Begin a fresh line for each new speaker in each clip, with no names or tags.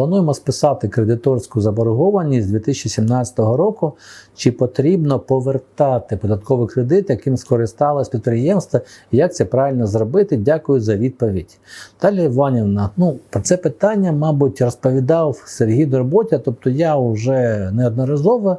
Плануємо списати кредиторську заборгованість з 2017 року. Чи потрібно повертати податковий кредит, яким скористалось підприємство, як це правильно зробити? Дякую за відповідь. Далі Іванівна, ну про це питання, мабуть, розповідав Сергій Дорботя, тобто я вже неодноразово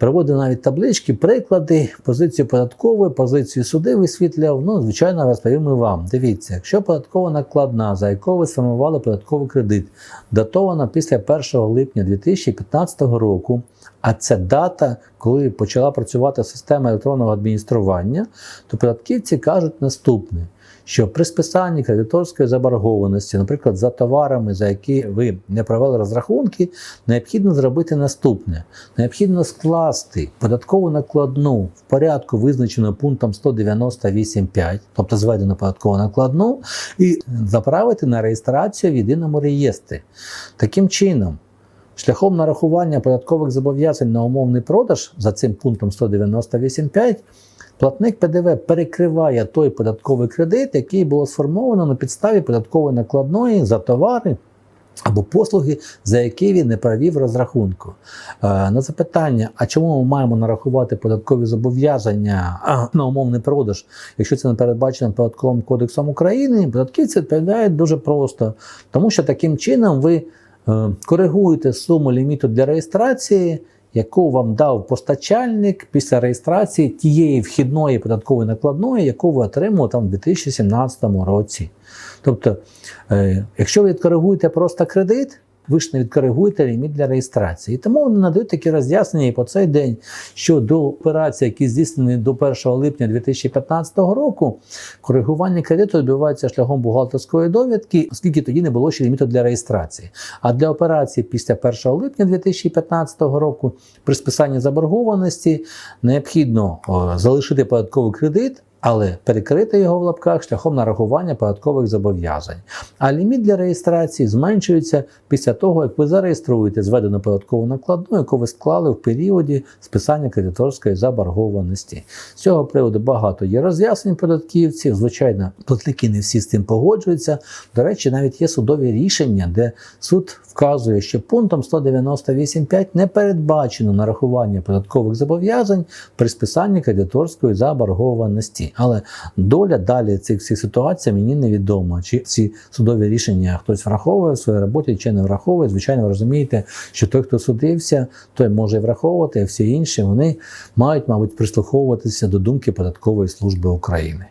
приводив навіть таблички, приклади, позицію податкової, позицію суди висвітляв. Ну, звичайно, розповім і вам. Дивіться, якщо податкова накладна, за яку ви сформували податковий кредит, датована після 1 липня 2015 року, а це дата, коли почала працювати система електронного адміністрування, то податківці кажуть наступне. Що при списанні кредиторської заборгованості, наприклад, за товарами, за які ви не провели розрахунки, необхідно зробити наступне: необхідно скласти податкову накладну в порядку, визначеного пунктом 198.5, тобто зведену податкову накладну, і заправити на реєстрацію в єдиному реєстрі. Таким чином. Шляхом нарахування податкових зобов'язань на умовний продаж за цим пунктом 198.5 платник ПДВ перекриває той податковий кредит, який було сформовано на підставі податкової накладної за товари. Або послуги, за які він не провів розрахунку. Е, на запитання, а чому ми маємо нарахувати податкові зобов'язання на умовний продаж, якщо це не передбачено податковим кодексом України, податківці відповідають дуже просто, тому що таким чином ви е, коригуєте суму ліміту для реєстрації, яку вам дав постачальник після реєстрації тієї вхідної податкової накладної, яку ви отримали там в 2017 році. Тобто, е, якщо ви відкоригуєте просто кредит, ви ж не відкоригуєте ліміт для реєстрації. І тому вони надають такі роз'яснення і по цей день, що до операції, які здійснені до 1 липня 2015 року, коригування кредиту відбувається шляхом бухгалтерської довідки, оскільки тоді не було ще ліміту для реєстрації. А для операції після 1 липня 2015 року при списанні заборгованості необхідно залишити податковий кредит але перекрити його в лапках шляхом нарахування податкових зобов'язань. А ліміт для реєстрації зменшується після того, як ви зареєструєте зведену податкову накладну, яку ви склали в періоді списання кредиторської заборгованості. З цього приводу багато є роз'яснень податківців. Звичайно, платники не всі з цим погоджуються. До речі, навіть є судові рішення, де суд вказує, що пунктом 198.5 не передбачено нарахування податкових зобов'язань при списанні кредиторської заборгованості. Але доля далі цих всіх ситуацій мені невідома. Чи ці судові рішення хтось враховує в своїй роботі, чи не враховує. Звичайно, ви розумієте, що той, хто судився, той може враховувати, а всі інші вони мають, мабуть, прислуховуватися до думки податкової служби України.